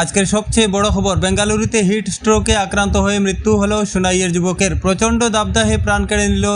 আজকের সবচেয়ে বড় খবর, বেঙ্গালুরুতে হিট স্ট্রোকে আক্রান্ত হয়ে মৃত্যু হলো সোনাইয়ের যুবকের। প্রচণ্ড দাবদাহে প্রাণ কেড়ে নিল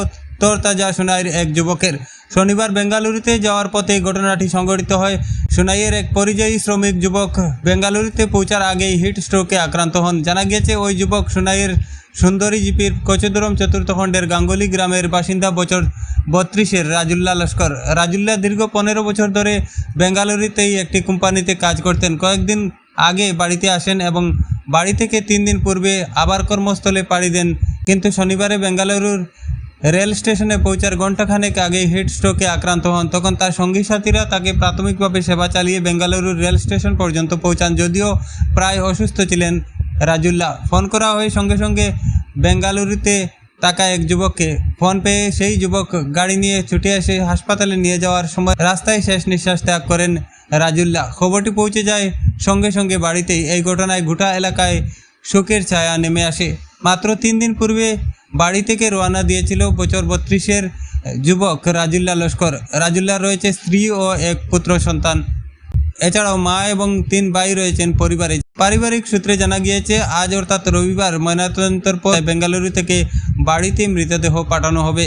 তরতাজা সোনাইয়ের এক যুবকের। শনিবার বেঙ্গালুরুতে যাওয়ার পথে ঘটনাটি সংঘটিত হয়। সোনাইয়ের এক পরিযায়ী শ্রমিক যুবক বেঙ্গালুরুতে পৌঁছার আগেই হিট স্ট্রোকে আক্রান্ত হন। জানা গিয়েছে, ওই যুবক সোনাইয়ের সুন্দরী জিপির কচুদরম চতুর্থ খণ্ডের গাঙ্গুলি গ্রামের বাসিন্দা বছর বত্রিশের রাজুল্লাহ লস্কর। রাজুল্লাহ দীর্ঘ পনেরো বছর ধরে বেঙ্গালুরুতেই একটি কোম্পানিতে কাজ করতেন। কয়েকদিন আগে বাড়িতে আসেন এবং বাড়ি থেকে তিন দিন পূর্বে আবার কর্মস্থলে পাড়ি দেন। কিন্তু শনিবারে বেঙ্গালুরুর রেল স্টেশনে পৌঁছার ঘণ্টাখানেক আগে হিট স্ট্রোকে আক্রান্ত হন। তখন তার সঙ্গী সাথীরা তাকে প্রাথমিকভাবে সেবা চালিয়ে বেঙ্গালুরুর রেল স্টেশন পর্যন্ত পৌঁছান। যদিও প্রায় অসুস্থ ছিলেন রাজুল্লাহ। ফোন করা হয় সঙ্গে সঙ্গে বেঙ্গালুরুতে থাকা এক যুবককে। ফোন পেয়ে সেই যুবক গাড়ি নিয়ে ছুটে এসে হাসপাতালে নিয়ে যাওয়ার সময় রাস্তায় শেষ নিঃশ্বাস ত্যাগ করেন। রাজুল্লাহ, খবরটি পৌঁছে যায় সঙ্গে সঙ্গে বাড়িতেই। এই ঘটনায় গোটা এলাকায় শোকের ছায়া নেমে আসে। মাত্র তিন দিন পূর্বে বাড়ি থেকে রওনা দিয়েছিল বছর বত্রিশের যুবক রাজুল্লাহ লস্কর। রাজুল্লাহ রয়েছে স্ত্রী ও এক পুত্র সন্তান। এছাড়াও মা এবং তিন ভাই রয়েছেন পরিবারে। পারিবারিক সূত্রে জানা গিয়েছে, আজ অর্থাৎ রবিবার ময়নাতদন্তের পর বেঙ্গালুরু থেকে বাড়িতে মৃতদেহ পাঠানো হবে।